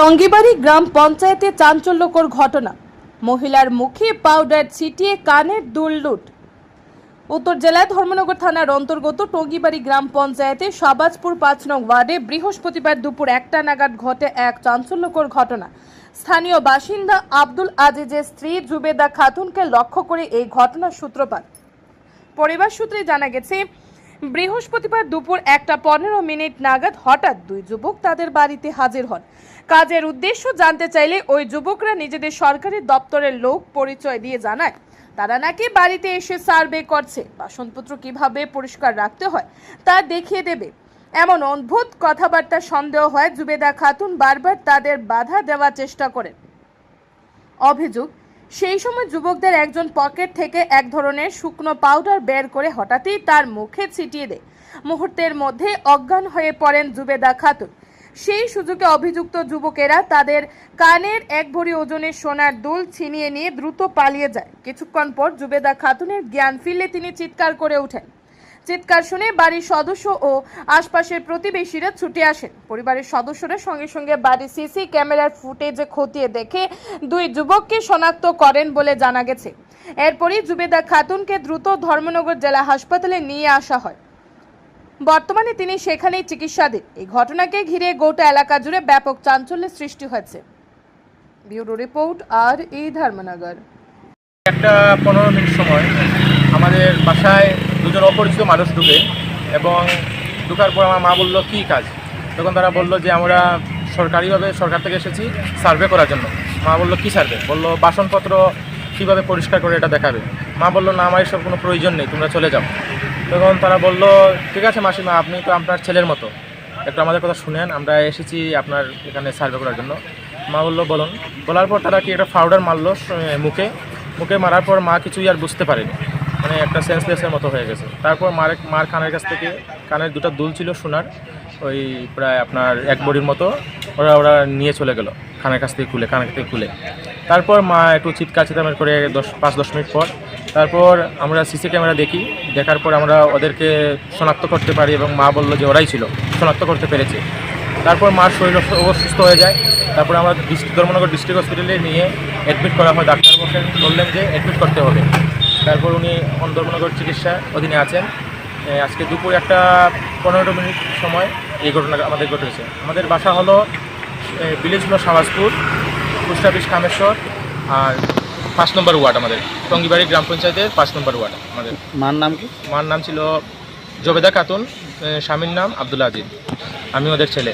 টঙ্গিবাড়ি গ্রাম পঞ্চায়েতে চাঞ্চল্যকর ঘটনা। মহিলার মুখে পাউডার ছিটিয়ে কানের দুল লুট। উত্তর জেলায় ধর্মনগর থানার অন্তর্গত টঙ্গিবাড়ি গ্রাম পঞ্চায়েতে সাবাজপুর পাঁচ নং ওয়ার্ডে বৃহস্পতিবার দুপুর একটা নাগাদ ঘটে এক চাঞ্চল্যকর ঘটনা। স্থানীয় বাসিন্দা আব্দুল আজিজের স্ত্রী জুবেদা খাতুনকে লক্ষ্য করে এই ঘটনার সূত্রপাত। পরিবার সূত্রে জানা গেছে বৃহস্পতিবার দুপুর একটা পনেরো মিনিট নাগাদ হঠাৎ দুই যুবক তাদের বাড়িতে হাজির হন। কাজের উদ্দেশ্য জানতে চাইলে ওই যুবকরা নিজেদের সরকারি দপ্তরের লোক পরিচয় দিয়ে জানায়। তারা নাকি বাড়িতে এসে সার্ভে করছে, বাসনপত্র কীভাবে পরিষ্কার রাখতে হয় তা দেখিয়ে দেবে। এমন অদ্ভুত কথাবার্তা সন্দেহ হয়। জুবেদা খাতুন বারবার তাদের বাধা দেওয়ার চেষ্টা করেন। অভিযোগ সেই সময় যুবকদের একজন পকেট থেকে এক ধরনের শুকনো পাউডার বের করে হঠাৎই তার মুখে ছিটিয়ে দেয়। মুহূর্তের মধ্যে অজ্ঞান হয়ে পড়েন জুবেদা খাতুন। সেই সুযোগে অভিযুক্ত যুবকেরা তাদের কানের এক ভরি ওজনের সোনার দুল ছিনিয়ে নিয়ে দ্রুত পালিয়ে যায়। কিছুক্ষণ পর জুবেদা খাতুনের জ্ঞান ফিরলে তিনি চিৎকার করে ওঠেন। চিৎকার শুনে বাড়ির সদস্য ও আশপাশের প্রতিবেশীরা ছুটে আসেন। পরিবারের সদস্যরা সঙ্গে সঙ্গে বাড়ির সিসি ক্যামেরার ফুটেজে খতিয়ে দেখে দুই যুবককে শনাক্ত করেন বলে জানা গেছে। এরপরই জুবেদা খাতুনকে দ্রুত ধর্মনগর জেলা হাসপাতালে নিয়ে আসা হয়। বর্তমানে তিনি সেখানেই চিকিৎসাধীন। এই ঘটনাকে ঘিরে গোটা এলাকা জুড়ে ব্যাপক চাঞ্চল্যের সৃষ্টি হয়েছে। ব্যুরো রিপোর্ট আর এই ধর্মনগর। একটা পনেরো মিনিট সময়। আমাদের বাসায় দুজন অপরিচিত মানুষ ঢুকে এবং ঢুকার পর আমার মা বলল, কী কাজ? তখন তারা বলল যে, আমরা সরকারিভাবে সরকার থেকে এসেছি সার্ভে করার জন্য। মা বলল, কী সার্ভে? বলল, বাসনপত্র কীভাবে পরিষ্কার করে এটা দেখাবে? মা বলল, না, আমার এসব কোনো প্রয়োজন নেই, তোমরা চলে যাও। তখন তারা বলল, ঠিক আছে মাসিমা, আপনি তো আপনার ছেলের মতো। একটু আমাদের কথা শুনেন, আমরা এসেছি আপনার এখানে সার্ভে করার জন্য। মা বলল, বলুন। বলার পর তারা কি একটা পাউডার মারলো মুখে? মুখে মারার পর মা কিছুই আর বুঝতে পারেনি। মানে একটা সেন্সলেসের মতো হয়ে গেছে। তারপর মার মার কানের কাছ থেকে কানের দুটো দুল ছিল সোনার, ওই প্রায় আপনার এক বড়ির মতো, ওরা ওরা নিয়ে চলে গেল কানের কাছ থেকে খুলে কানের থেকে খুলে। তারপর মা একটু চিৎকার চিৎকার করে দশ, পাঁচ, দশ মিনিট পর, তারপর আমরা সিসি ক্যামেরা দেখি, দেখার পর আমরা ওদেরকে শনাক্ত করতে পারি এবং মা বলল যে ওরাই ছিল, শনাক্ত করতে পেরেছে। তারপর মার শরীর অস- অসুস্থ হয়ে যায়, তারপর আমরা ধর্মনগর ডিস্ট্রিক্ট হসপিটালে নিয়ে অ্যাডমিট করা হয় ডাক্তার বললেন বললেন যে অ্যাডমিট করতে হবে। তারপর উনি অন ধর্মনগর চিকিৎসা অধীনে আছেন। আজকে দুপুর একটা পনেরো মিনিট সময় এই ঘটনা আমাদের ঘটেছে। আমাদের বাসা হলো ভিলেজ হলো সাবাজপুর পোস্ট অফিস কামেশ্বর আর পাঁচ নম্বর ওয়ার্ড আমাদের। টঙ্গিবাড়ি গ্রাম পঞ্চায়েতের পাঁচ নম্বর ওয়ার্ড আমাদের। মার নাম কি? মার নাম ছিল জবেদা খাতুন স্বামীর নাম আব্দুল আজিজ। আমি ওদের ছেলে।